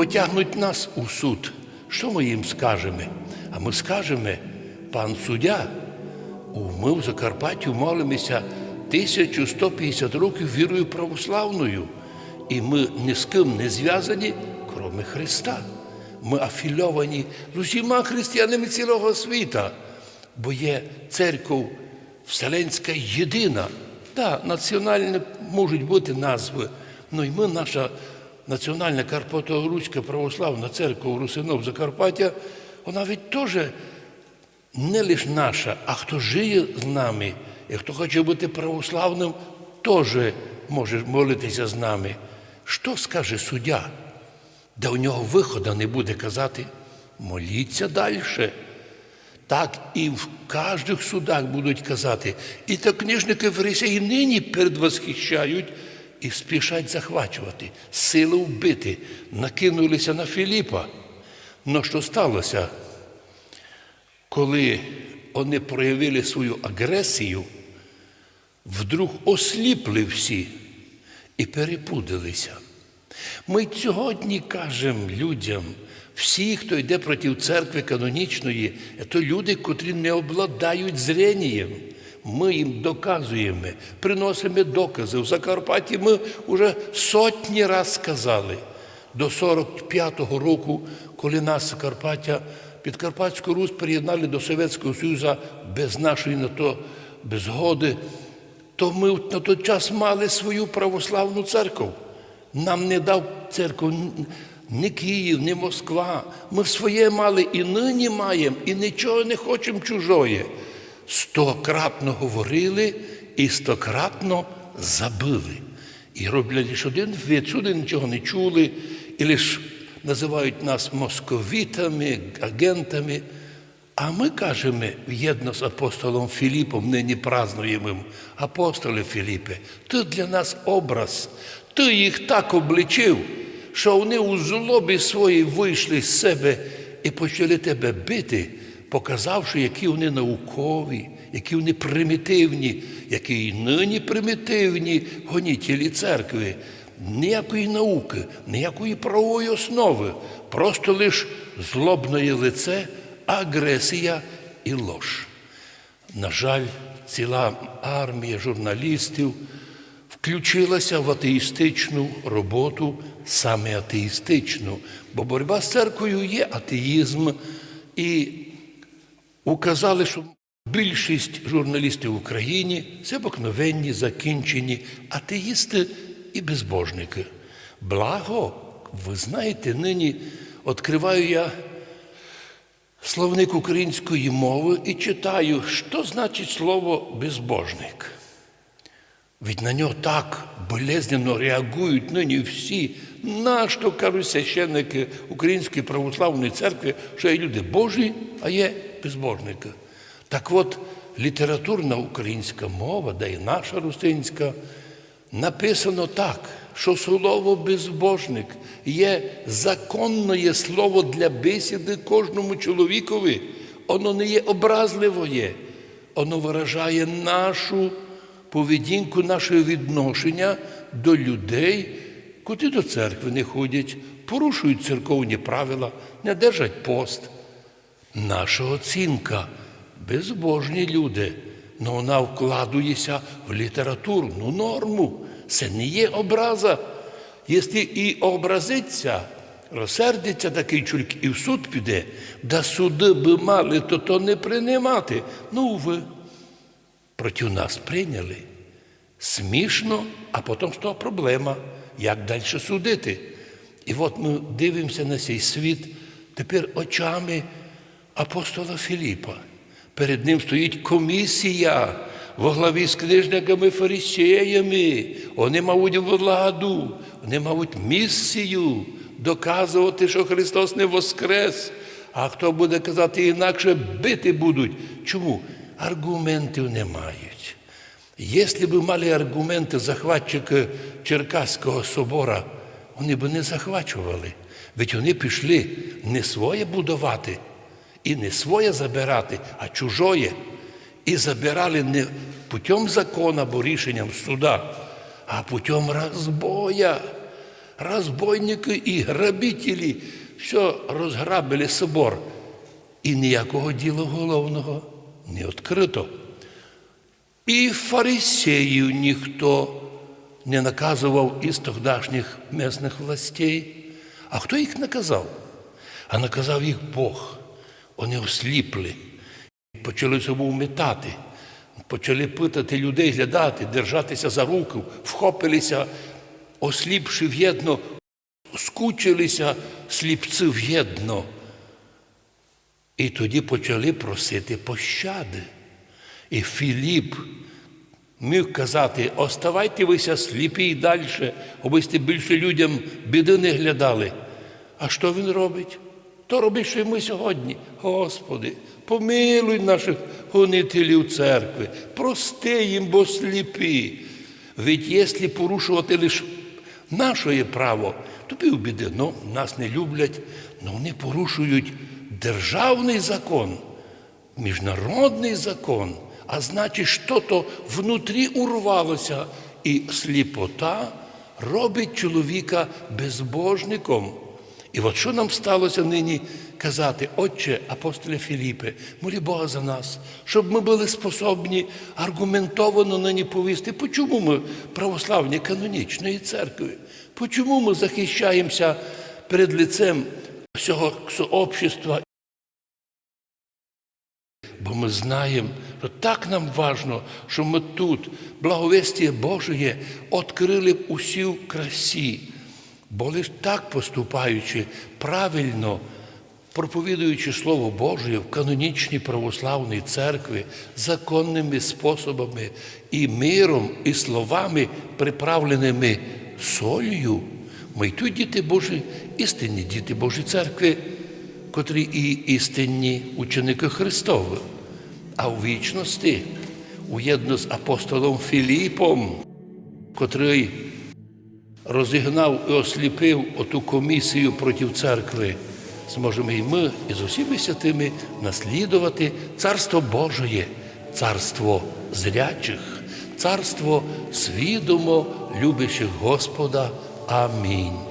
потягнуть нас у суд. Що ми їм скажемо? А ми скажемо, пан суддя, ми в Закарпатті молимося 1150 років вірою православною. І ми ні з ким не зв'язані, крім Христа. Ми афільовані з усіма християнами цілого світа, бо є церква Вселенська єдина. Так, національні можуть бути назви, але й ми, наша Національна Карпато-Руська православна церква Русинов Закарпаття, вона ведь теж не лише наша, а хто жиє з нами, і хто хоче бути православним, теж може молитися з нами. Що скаже суддя? де у нього виходу не буде казати, моліться далі. Так і в кожних судах будуть казати. І так книжники фарисеї нині передвосхищають і спішать захвачувати, сили вбити, накинулися на Філіпа. Но що сталося? Коли вони проявили свою агресію, вдруг осліпли всі і перепудилися. Ми сьогодні кажемо людям, всі, хто йде проти церкви канонічної, це люди, котрі не обладають зренням. Ми їм доказуємо, приносимо докази. В Закарпатті ми вже сотні раз сказали. До 45-го року, коли нас Закарпаття, Підкарпатську Русь приєднали до Совєтського Союзу без нашої на то без згоди, то ми на той час мали свою православну церкву. Нам не дав церкву ні Київ, ні Москва. Ми своє мали і нині маємо, і нічого не хочемо чужої. Стократно говорили і стократно забили. І роблять лише один що нічого не чули, і лише називають нас московітами, агентами. А ми кажемо, єдно з апостолом Філіпом, нині празднуємо, апостоле Філіпе, ти для нас образ, ти їх так обличив, що вони у злобі своїй вийшли з себе і почали тебе бити, показавши, які вони наукові, які вони примітивні, які й нині примітивні гонітелі церкви. Ніякої науки, ніякої правової основи, просто лише злобне лице, агресія і лож. На жаль, ціла армія журналістів включилася в атеїстичну роботу, саме атеїстичну, бо боротьба з церквою є атеїзм, і указали, що більшість журналістів в Україні це обикновенні, закінчені атеїсти і безбожники. Благо, ви знаєте, нині відкриваю я словник української мови і читаю, що значить слово безбожник. Ведь на нього так болезненно реагують нині всі, нащо кажуть священники Української православної церкви, що є люди Божі, а є безбожники. Так от літературна українська мова, да і наша русинська, написано так, що слово безбожник є законне слово для бесіди кожному чоловікові. Воно не є образливоє, воно виражає нашу поведінку, наше відношення до людей, куди до церкви не ходять, порушують церковні правила, не держать пост. Наша оцінка безбожні люди, але вона вкладується в літературну норму. Це не є образа. Якщо і образиться, розсердиться такий чоловік і в суд піде, да суди би мали, то то не приймати. Ну, ви проти нас прийняли. Смішно, а потім що проблема, як далі судити. І от ми дивимося на цей світ тепер очами апостола Філіпа. Перед ним стоїть комісія во главі з книжниками фарисеями. Вони мають владу, вони мають місію доказувати, що Христос не воскрес. А хто буде казати інакше, бити будуть. Чому? Аргументів не мають. Якщо б мали аргументи захватчики Черкаського собора, вони б не захвачували. Ведь вони пішли не своє будувати і не своє забирати, а чужоє. І забирали не путем закону або рішенням суда, а путем розбоя. розбойники і грабителі все розграбили собор. І ніякого діла головного не відкрито. І фарисеїв ніхто не наказував із тогдашніх місних властей. А хто їх наказав? А наказав їх Бог. Вони осліпли, почали собою метати, почали питати людей, глядати, держатися за руку, вхопилися, осліпши в'єдно, скучилися сліпці в'єдно. І тоді почали просити пощади. І Філіп міг казати, оставайте вися сліпі і далі, аби сте більше людям біди не глядали. А що він робить? То робить, що й ми сьогодні. Господи, помилуй наших гонителів церкви, прости їм, бо сліпі. Ведь якщо порушувати лише наше право, то півбіди. Ну, нас не люблять, але вони порушують державний закон, міжнародний закон, а значить, що то внутрі урвалося, і сліпота робить чоловіка безбожником. І от що нам сталося нині казати, Отче, апостоле Філіпе, молі Бога за нас, щоб ми були способні аргументовано нині повісти, почому ми православні канонічної церкви, почому ми захищаємося перед лицем всього общества Бо ми знаємо, що так нам важно, що ми тут, благовестие Божє, відкрили б усі в красі. Бо лише так поступаючи правильно, проповідуючи Слово Боже в канонічній православній церкві, законними способами і миром, і словами, приправленими солью, ми й тут діти Божі, істинні діти Божої церкви котрі і істинні ученики Христові, а у вічності, уєдно з апостолом Філіпом, котрий розігнав і осліпив оту комісію проти церкви, зможемо і ми, і з усіми святими наслідувати Царство Божоє, царство зрячих, царство свідомо любячих Господа. Амінь.